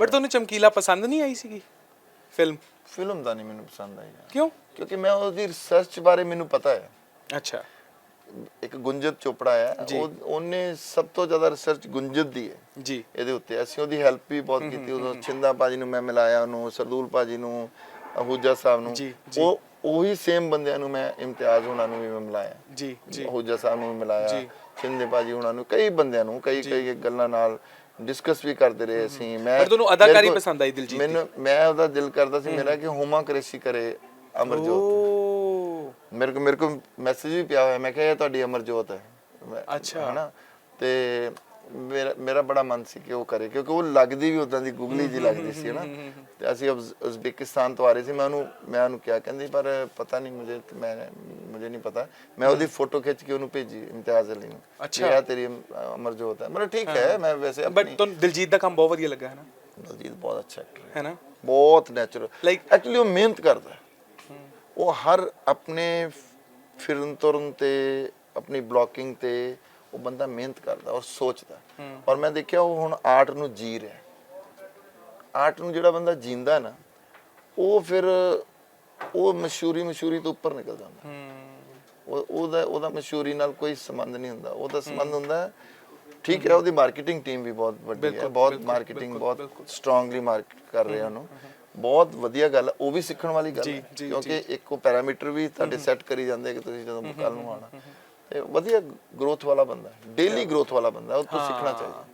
But ਤੁਹਾਨੂੰ ਚਮਕੀਲਾ ਪਸੰਦ ਨਹੀਂ ਆਈ ਸੀਗੀ ਫਿਲਮ ਫਿਲਮ ਦਾ ਨਹੀਂ ਮੈਨੂੰ ਪਸੰਦ ਆਈ ਯਾਰ। ਕਿਉਂ? ਕਿਉਂਕਿ ਮੈਂ ਉਹਦੀ ਰਿਸਰਚ ਬਾਰੇ ਮੈਨੂੰ ਪਤਾ ਹੈ। ਅੱਛਾ। ਇੱਕ ਗੁੰਜਤ ਚੋਪੜਾ ਹੈ। ਜੀ। ਉਹ ਉਹਨੇ ਸਭ ਤੋਂ ਜ਼ਿਆਦਾ ਰਿਸਰਚ ਗੁੰਜਤ ਦੀ ਹੈ। ਜੀ। ਇਹਦੇ ਉੱਤੇ। ਅਸੀਂ ਉਹਦੀ ਹੈਲਪ ਵੀ ਬਹੁਤ ਕੀਤੀ। ਉਦੋਂ ਛਿੰਦਾ ਭਾਜੀ ਨੂੰ ਮੈਂ ਮਿਲਾਇਆ ਉਹਨੂੰ ਸਰਦੂਲ ਭਾਜੀ ਨੂੰ ਅਹੂਜਾ ਸਾਹਿਬ ਨੂੰ। ਜੀ, ਜੀ। ਉਹ ਉਹੀ ਸੇਮ ਬੰਦਿਆਂ ਨੂੰ ਮੈਂ ਇਮਤਿਆਜ਼ ਉਹਨਾਂ ਨੂੰ ਵੀ ਮੈਂ ਮਿਲਾਇਆ। ਜੀ ਜੀ। ਅਹੂਜਾ ਸਾਹਿਬ ਨੂੰ ਵੀ ਮਿਲਾਇਆ। ਜੀ। ਛਿੰਦੇ ਭਾਜੀ ਉਹਨਾਂ ਨੂੰ ਕਈ ਬੰਦਿਆਂ ਨੂੰ ਕਈ ਕਈ ਗੱਲਾਂ ਨਾਲ ਡਿਸਕਸ ਵੀ ਕਰਦੇ ਰਹੇ ਅਸੀਂ ਮੈਂ ਪਰ ਤੁਹਾਨੂੰ ਅਦਾਕਾਰੀ ਪਸੰਦ ਆਈ ਦਿਲਜੀਤ ਦੀ? ਮੈਨੂੰ ਮੈਂ ਉਹਦਾ ਦਿਲ ਕਰਦਾ ਸੀ ਮੇਰਾ ਕਿ ਹੁਮਾ ਕ੍ਰੇਸ਼ੀ ਕਰੇ ਅਮਰਜੋਤ। ਮੇਰੇ ਕੋ ਮੇਰੇ ਕੋ ਮੈਸੇਜ ਵੀ ਪਿਆ ਹੋਇਆ ਮੈਂ ਕਿਹਾ ਇਹ ਤੁਹਾਡੀ ਅਮਰਜੋਤ ਹੈ। ਅੱਛਾ। ਹਨਾ? ਤੇ ਮੇਰਾ ਮੇਰਾ ਬੜਾ ਮਨ ਸੀ ਕਿ ਉਹ ਕਰੇ ਕਿਉਂਕਿ ਉਹ ਲੱਗਦੀ ਵੀ ਉਦਾਂ ਦੀ ਗੁਗਲੀ ਜੀ ਲੱਗਦੀ ਸੀ ਹਨਾ ਤੇ ਅਸੀਂ ਉਜ਼- ਉਜ਼ਬੇਕਿਸਤਾਨ ਤੋਂ ਆ ਰਹੇ ਸੀ ਮੈਂ ਉਹਨੂੰ ਮੈਂ ਉਹਨੂੰ ਕਿਹਾ ਕਹਿੰਦੀ ਪਰ ਪਤਾ ਨਹੀਂ ਮੁਝੇ ਮੈਂ ਮੁਝੇ ਨਹੀਂ ਪਤਾ। ਮੈਂ ਉਹਦੀ ਫੋਟੋ ਖਿੱਚ ਕੇ ਉਹਨੂੰ ਭੇਜੀ ਇਮਤਿਆਜ਼ ਅਲੀ ਨੂੰ। ਅੱਛਾ। ਇਹ ਤੇਰੀ ਅਮ- ਅਮਰਜੋਤ ਹੈ। ਮਤਲਬ ਠੀਕ ਹੈ ਮੈਂ ਵੈਸੇ ਬਟ ਤੁਹਾਨੂੰ ਦਿਲਜੀਤ ਦਾ ਕੰਮ ਬਹੁਤ ਵਧੀਆ ਲੱਗਾ ਹੈ ਨਾ? ਦਲਜੀਤ ਬਹੁਤ ਅੱਛਾ ਐਕਟਰ ਹੈ। ਹੈ ਨਾ? ਬਹੁਤ ਨੈਚੁਰਲ Like- ਐਕਚੁਅਲੀ ਉਹ ਮਿਹਨਤ ਕਰਦਾ ਉਹ ਹਰ ਆਪਣੇ ਫਿਰਨ ਤੁਰਨ ਤੇ ਆਪਣੀ ਬਲੌਕਿੰਗ ਤੇ ਉਹ ਬੰਦਾ ਮਿਹਨਤ ਕਰਦਾ ਔਰ ਸੋਚਦਾ। ਔਰ ਮੈਂ ਦੇਖਿਆ ਉਹ ਹੁਣ ਆਰਟ ਨੂੰ ਜੀ ਰਿਹਾ। ਆਰਟ ਨੂੰ ਜਿਹੜਾ ਬੰਦਾ ਜੀਂਦਾ ਨਾ ਉਹ ਫਿਰ ਉਹ ਮਸ਼ਹੂਰੀ ਮਸ਼ਹੂਰੀ ਤੋਂ ਉੱਪਰ ਨਿਕਲ ਜਾਂਦਾ ਉਹ ਉਹਦਾ ਉਹਦਾ ਮਸ਼ਹੂਰੀ ਨਾਲ ਕੋਈ ਸੰਬੰਧ ਨਹੀਂ ਹੁੰਦਾ। ਉਹਦਾ ਸੰਬੰਧ ਹੁੰਦਾ ਠੀਕ ਹੈ ਉਹਦੀ ਮਾਰਕੀਟਿੰਗ ਟੀਮ ਵੀ ਬਹੁਤ ਵੱਡੀ ਹੈ। ਬਹੁਤ ਮਾਰਕੀਟਿੰਗ ਬਹੁਤ। ਸਟਰੋਂਗਲੀ ਮਾਰਕੀਟ ਕਰ ਰਹੇ ਉਹਨੂੰ। ਬਹੁਤ ਵਧੀਆ ਗੱਲ ਉਹ ਵੀ ਸਿੱਖਣ ਵਾਲੀ ਗੱਲ ਹੈ। ਕਿਉਂਕਿ ਇੱਕ ਉਹ ਪੈਰਾਮੀਟਰ ਵੀ ਤੁਹਾਡੇ ਸੈੱਟ ਕਰੀ ਜਾਂਦੇ ਕਿ ਤੁਸੀਂ ਜਦੋਂ ਕੱਲ ਨੂੰ ਆਣਾ ਤੇ ਵਧੀਆ ਗਰੋਥ ਵਾਲਾ ਬੰਦਾ ਡੇਲੀ ਗਰੋਥ ਵਾਲਾ ਬੰਦਾ ਉਹ ਤੋਂ ਸਿੱਖਣਾ ਚਾਹੀਦਾ।